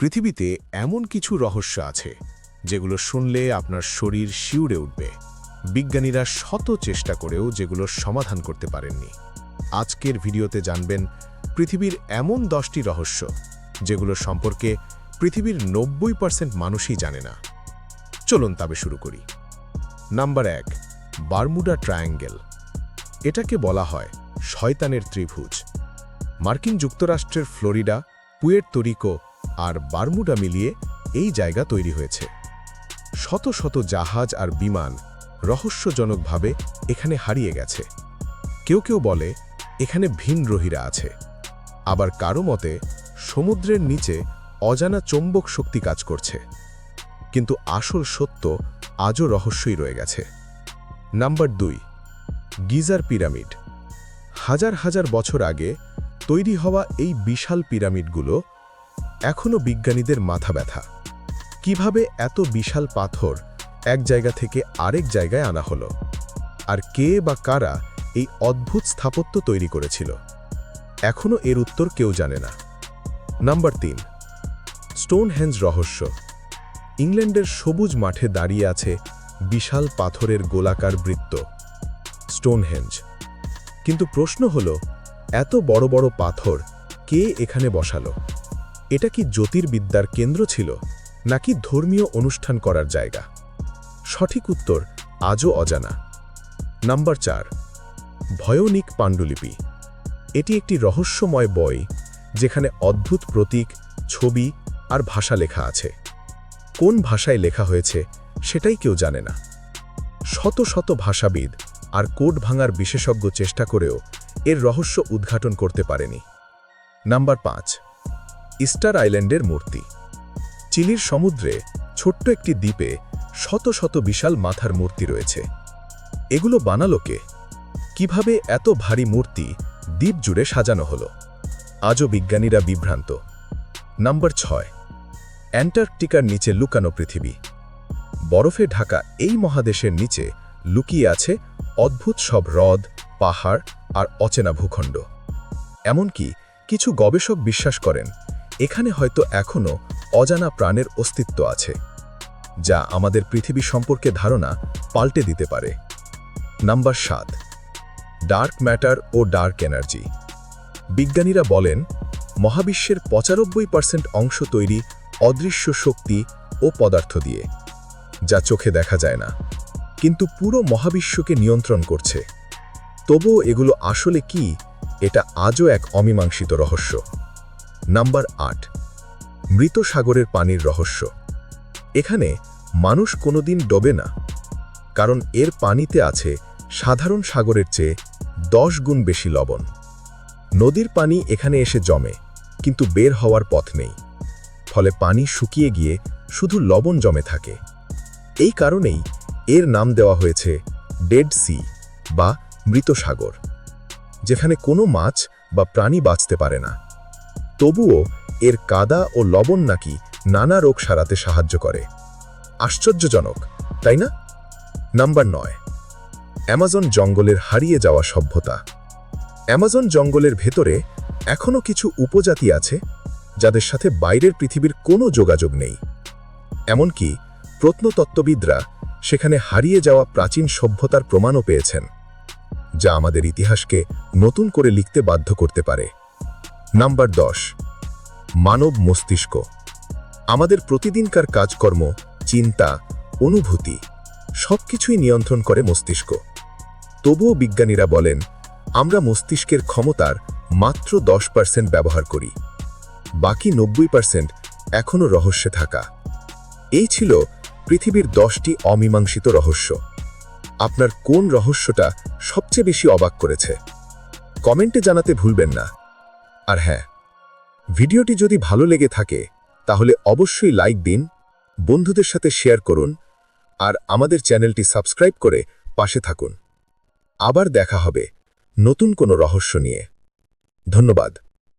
পৃথিবীতে এমন কিছু রহস্য আছে যেগুলো শুনলে আপনার শরীর শিউরে উঠবে। বিজ্ঞানীরা শত চেষ্টা করেও যেগুলো সমাধান করতে পারেননি। আজকের ভিডিওতে জানবেন পৃথিবীর এমন দশটি রহস্য যেগুলো সম্পর্কে পৃথিবীর নব্বই পার্সেন্ট মানুষই জানে না। চলুন তবে শুরু করি। নাম্বার এক, বারমুডা ট্রায়াঙ্গেল। এটাকে বলা হয় শয়তানের ত্রিভুজ। মার্কিন যুক্তরাষ্ট্রের ফ্লোরিডা পুয়ের তরিকো আর বারমুডা মিলিয়ে এই জায়গা তৈরি হয়েছে। শত শত জাহাজ আর বিমান রহস্যজনকভাবে এখানে হারিয়ে গেছে। কেউ কেউ বলে, এখানে ভিনরহিরা আছে। আবার কারও মতে, সমুদ্রের নিচে অজানা চৌম্বক শক্তি কাজ করছে। কিন্তু আসল সত্য আজও রহস্যই রয়ে গেছে। নাম্বার দুই, গিজার পিরামিড। হাজার হাজার বছর আগে তৈরি হওয়া এই বিশাল পিরামিডগুলো এখনও বিজ্ঞানীদের মাথা ব্যথা। কীভাবে এত বিশাল পাথর এক জায়গা থেকে আরেক জায়গায় আনা হলো? আর কে বা কারা এই অদ্ভুত স্থাপত্য তৈরি করেছিল? এখনও এর উত্তর কেউ জানে না। নাম্বার তিন স্টোনহেঞ্জ রহস্য। ইংল্যান্ডের সবুজ মাঠে দাঁড়িয়ে আছে বিশাল পাথরের গোলাকার বৃত্ত স্টোনহেঞ্জ কিন্তু প্রশ্ন হল, এত বড় বড় পাথর কে এখানে বসালো? এটা কি জ্যোতির্বিদ্যার কেন্দ্র ছিল, নাকি ধর্মীয় অনুষ্ঠান করার জায়গা? সঠিক উত্তর আজও অজানা। নাম্বার চার, ভয়নিক পাণ্ডুলিপি। এটি একটি রহস্যময় বই, যেখানে অদ্ভুত প্রতীক, ছবি আর ভাষা লেখা আছে। কোন ভাষায় লেখা হয়েছে সেটাই কেউ জানে না। শত শত ভাষাবিদ আর কোড ভাঙার বিশেষজ্ঞ চেষ্টা করেও এর রহস্য উদ্ঘাটন করতে পারেনি। নাম্বার পাঁচ ইস্টার আইল্যান্ডের মূর্তি। চিলির সমুদ্রে ছোট্ট একটি দ্বীপে শত শত বিশাল মাথার মূর্তি রয়েছে। এগুলো বানালো কে কীভাবে এত ভারী মূর্তি দ্বীপ জুড়ে সাজানো হলো। আজও বিজ্ঞানীরা বিভ্রান্ত। নাম্বার ছয়, অ্যান্টার্কটিকার নিচে লুকানো পৃথিবী। বরফে ঢাকা এই মহাদেশের নিচে লুকিয়ে আছে অদ্ভুত সব হ্রদ, পাহাড় আর অচেনা ভূখণ্ড। এমনকি কিছু গবেষক বিশ্বাস করেন এখানে হয়তো এখনও অজানা প্রাণের অস্তিত্ব আছে, যা আমাদের পৃথিবী সম্পর্কে ধারণা পাল্টে দিতে পারে। নাম্বার সাত, ডার্ক ম্যাটার ও ডার্ক এনার্জি। বিজ্ঞানীরা বলেন, মহাবিশ্বের পঁচানব্বই পার্সেন্ট অংশ তৈরি অদৃশ্য শক্তি ও পদার্থ দিয়ে, যা চোখে দেখা যায় না। কিন্তু পুরো মহাবিশ্বকে নিয়ন্ত্রণ করছে। তবুও এগুলো আসলে কি, এটা আজও এক অমীমাংসিত রহস্য। নাম্বার আট, মৃত সাগরের পানির রহস্য। এখানে মানুষ কোনোদিন ডোবে না, কারণ এর পানিতে আছে সাধারণ সাগরের চেয়ে দশ গুণ বেশি লবণ। নদীর পানি এখানে এসে জমে, কিন্তু বের হওয়ার পথ নেই। ফলে পানি শুকিয়ে গিয়ে শুধু লবণ জমে থাকে। এই কারণেই এর নাম দেওয়া হয়েছে ডেড সি বা মৃত সাগর, যেখানে কোনো মাছ বা প্রাণী বাঁচতে পারে না। তবুও এর কাদা ও লবণ নাকি নানা রোগ সারাতে সাহায্য করে। আশ্চর্যজনক, তাই না? নাম্বার নয়, অ্যামাজন জঙ্গলের হারিয়ে যাওয়া সভ্যতা। অ্যামাজন জঙ্গলের ভেতরে এখনও কিছু উপজাতি আছে যাদের সাথে বাইরের পৃথিবীর কোনো যোগাযোগ নেই। এমনকি প্রত্নতত্ত্ববিদরা সেখানে হারিয়ে যাওয়া প্রাচীন সভ্যতার প্রমাণও পেয়েছেন, যা আমাদের ইতিহাসকে নতুন করে লিখতে বাধ্য করতে পারে। নাম্বার দশ, মানব মস্তিষ্ক। আমাদের প্রতিদিনকার কাজকর্ম, চিন্তা, অনুভূতি, সবকিছুই নিয়ন্ত্রণ করে মস্তিষ্ক। তবুও বিজ্ঞানীরা বলেন, আমরা মস্তিষ্কের ক্ষমতার মাত্র দশ পার্সেন্ট ব্যবহার করি। বাকি নব্বই পার্সেন্ট এখনও রহস্যে থাকা। এই ছিল পৃথিবীর দশটি অমীমাংসিত রহস্য। আপনার কোন রহস্যটা সবচেয়ে বেশি অবাক করেছে? কমেন্টে জানাতে ভুলবেন না। আর হ্যাঁ ভিডিওটি যদি ভালো লেগে থাকে, তাহলে অবশ্যই লাইক দিন, বন্ধুদের সাথে শেয়ার করুন, আর আমাদের চ্যানেলটি সাবস্ক্রাইব করে পাশে থাকুন। আবার দেখা হবে নতুন কোনো রহস্য নিয়ে। ধন্যবাদ।